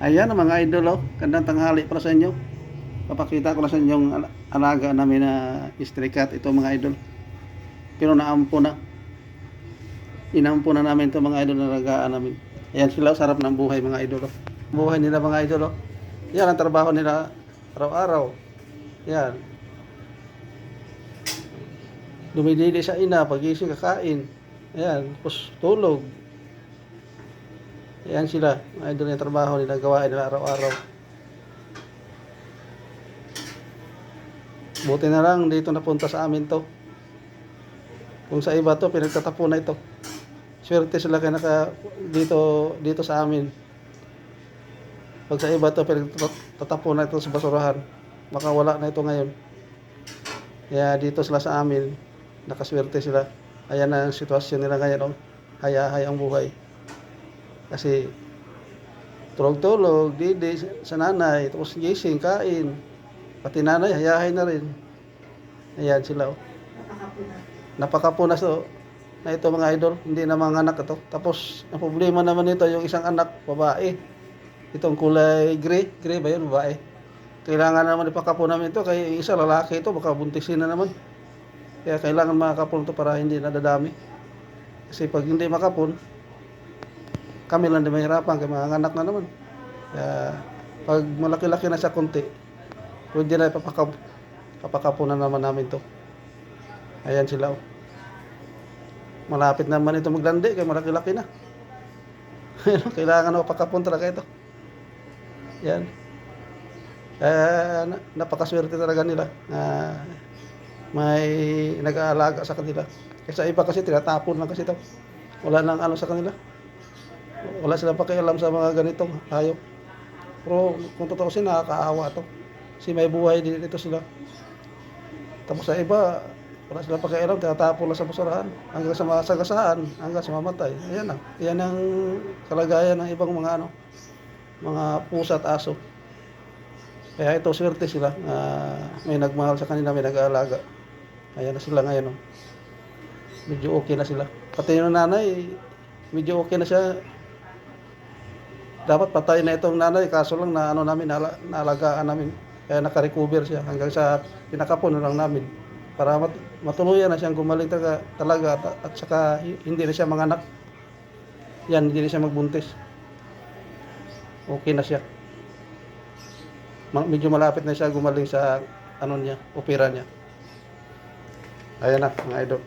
Ayan mga idol oh. Gandang tanghali para sa inyo. Papakita ko lang sa inyo yung al- alaga namin na stray cat. Ito mga idol. Pero naampo na. Inampo na namin ito mga idol na alagaan namin. Ayan sila, sarap ng buhay mga idol. Oh. Buhay nila mga idol. Oh. Yan ang trabaho nila araw-araw. Yan. Dumidili sa ina, pagising kakain. Ayan, tapos tulog. Ayan sila, mga idol yung trabaho nila, gawain nila araw-araw. Buti na lang dito napunta sa amin to. Kung sa iba to, pinagtatapo na ito. Swerte sila kaya naka dito, dito sa amin. Pag sa iba to, pinagtatapo na ito sa basurahan. Baka wala na ito ngayon. Kaya dito sila sa amin, nakaswerte sila. Ayan ang sitwasyon nila ngayon. Oh. Haya-haya ang buhay. Kasi tulog-tulog, didi sa nanay, tapos gising, kain. Pati nanay, hayahay na rin. Ayan sila. Oh. Napakapunas to. Na ito mga idol, hindi na mga anak ito. Tapos, ang problema naman nito, yung isang anak, babae. Itong kulay gray, gray ba yun, babae. Kailangan naman ipakapo namin ito, kaya yung isa lalaki ito, baka buntisin na naman. Kaya kailangan makapon ito para hindi nadadami. Kasi pag hindi makapon, kami lang din mahirapan, kaya mga anak na naman. Kaya pag malaki-laki na siya konti, pwede na ipapakap, papakapo na naman namin to. Ayan sila. Oh. Malapit naman ito maglandi, kaya malaki-laki na. kailangan na papakapon talaga ito. Yan. Na, napakaswerte talaga nila na may nag-aalaga sa kanila. Kasi iba kasi tinatapon lang kasi ito. Wala nang ano sa kanila. Wala silang pakialam sa mga ganitong hayop. Pero kung totoo sin nakakaawa to. Kasi may buhay din dito sila. Tapos sa iba, wala silang pakialam, tinatapon lang sa basurahan hanggang sa masagasaan, hanggang sa mamatay. Ayan na. Yan ang kalagayan ng ibang mga ano, mga pusa at aso. Kaya ito, swerte sila na may nagmahal sa kanila, may nag-aalaga. Ayan na sila ngayon. Oh. Medyo okay na sila. Pati yung nanay, medyo okay na siya. Dapat patay na itong nanay, kaso lang na ano namin, naala, naalagaan namin. Kaya nakarecover siya hanggang sa pinakapon na lang namin. Para mat, matuluyan na siyang gumaling talaga, talaga at, at saka hi- hindi na siya manganak. Yan, hindi na siya magbuntis. Okay na siya medyo malapit na siya gumaling sa ano niya, opera niya. Ayan na, mga idol.